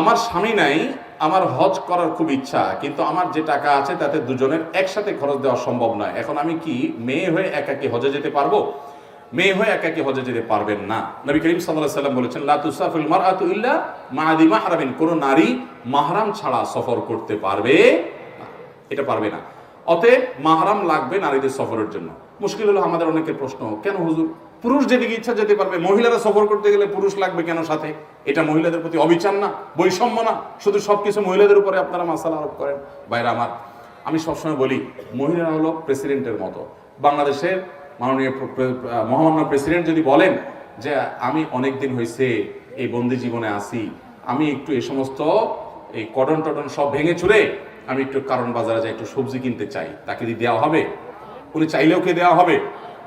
আমার স্বামী নাই, আমার হজ করার খুব ইচ্ছা, কিন্তু আমার যে টাকা আছে তাতে দুজনের একসাথে খরচ দেওয়া সম্ভব নয়। এখন আমি কি মেয়ে হয়ে একাকি হজে যেতে পারব? মেয়ে হয়ে একাকি হজে যেতে পারবেন না। নবী করিম সাল্লাহ সাল্লাম বলেছেন লাতুসাফুল মার ইল্লা মাআদি কোনো কোন নারী মাহরাম ছাড়া সফর করতে পারবে এটা পারবে না। অতএব মাহরাম লাগবে নারীদের সফরের জন্য। মুশকিল হলো আমাদের অনেকের প্রশ্ন, কেন হুজুর? পুরুষ যেদিকে ইচ্ছা যেতে পারবে, মহিলারা সফর করতে গেলে পুরুষ লাগবে কেন সাথে? এটা মহিলাদের প্রতি অবিচার না, বৈষম্য না। শুধু সবকিছু মহিলাদের উপরে আপনারা মাসালা আরোপ করেন। বাইরে আমার, আমি সবসময় বলি, মহিলারা হলো প্রেসিডেন্টের মতো। বাংলাদেশের মাননীয় মহামান্য প্রেসিডেন্ট যদি বলেন যে, আমি অনেক দিন হয়েছে এই বন্দি জীবনে আসি আমি একটু এই সমস্ত এই কটন টটন সব ভেঙে চুরে আমি একটু কারণ বাজারে যাই, একটু সবজি কিনতে চাই, তাকে কি দেওয়া হবে, উনি চাইলেও কে দেওয়া হবে?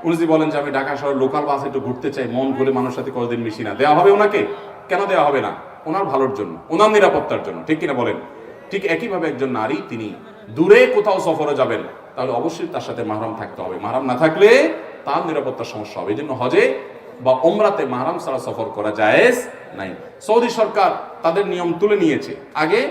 উনি যদি বলেন যে আমি ঢাকা শহর লোকাল বাসে একটু ঘুরতে চাই, মন করে মানুষের সাথে কতদিন মিশি না, দেওয়া হবে ওনাকে? কেন দেওয়া হবে না? ওনার ভালোর জন্য, ওনার নিরাপত্তার জন্য, ঠিক কিনা বলেন? ঠিক একইভাবে একজন নারী, তিনি দূরে কোথাও সফরে যাবেন, তাহলে অবশ্যই তার সাথে মাহরাম থাকতে হবে। মাহরাম না থাকলে তার নিরাপত্তার সমস্যা হবে। এই জন্য হজে বা ওমরাতে মাহরাম ছাড়া সফর করা জায়েজ নাই। সৌদি সরকার তাদের নিয়ম তুলে নিয়েছে। আগে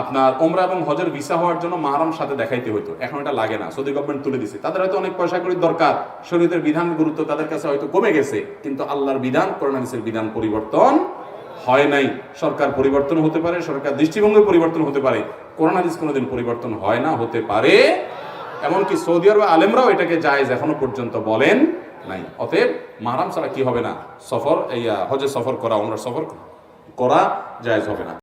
আপনার ওমরা এবং হজের ভিসা হওয়ার জন্য মাহারাম সাথে দেখাইতে হতো এখন এটা লাগে না। সৌদি গভর্নমেন্ট তুলে দিছে। তাদের হয়তো অনেক পয়সা করি দরকার। শরীরের বিধান গুরুত্ব তাদের কাছে হয়তো কমে গেছে। কিন্তু আল্লাহর বিধান করোনাভিসের বিধান পরিবর্তন হয় নাই। সরকার পরিবর্তন হতে পারে, সরকার দৃষ্টিভঙ্গি পরিবর্তন হতে পারে। করোনাভিস কোনোদিন পরিবর্তন হয় না, হতে পারে। এমনকি সৌদি আরব আলেমরাও এটাকে জায়েজ এখনও পর্যন্ত বলেন নাই। অতএব মাহারাম ছাড়া কি হবে না? সফর, এই হজে সফর করা ওমরা সফর করা জায়েজ হবে না।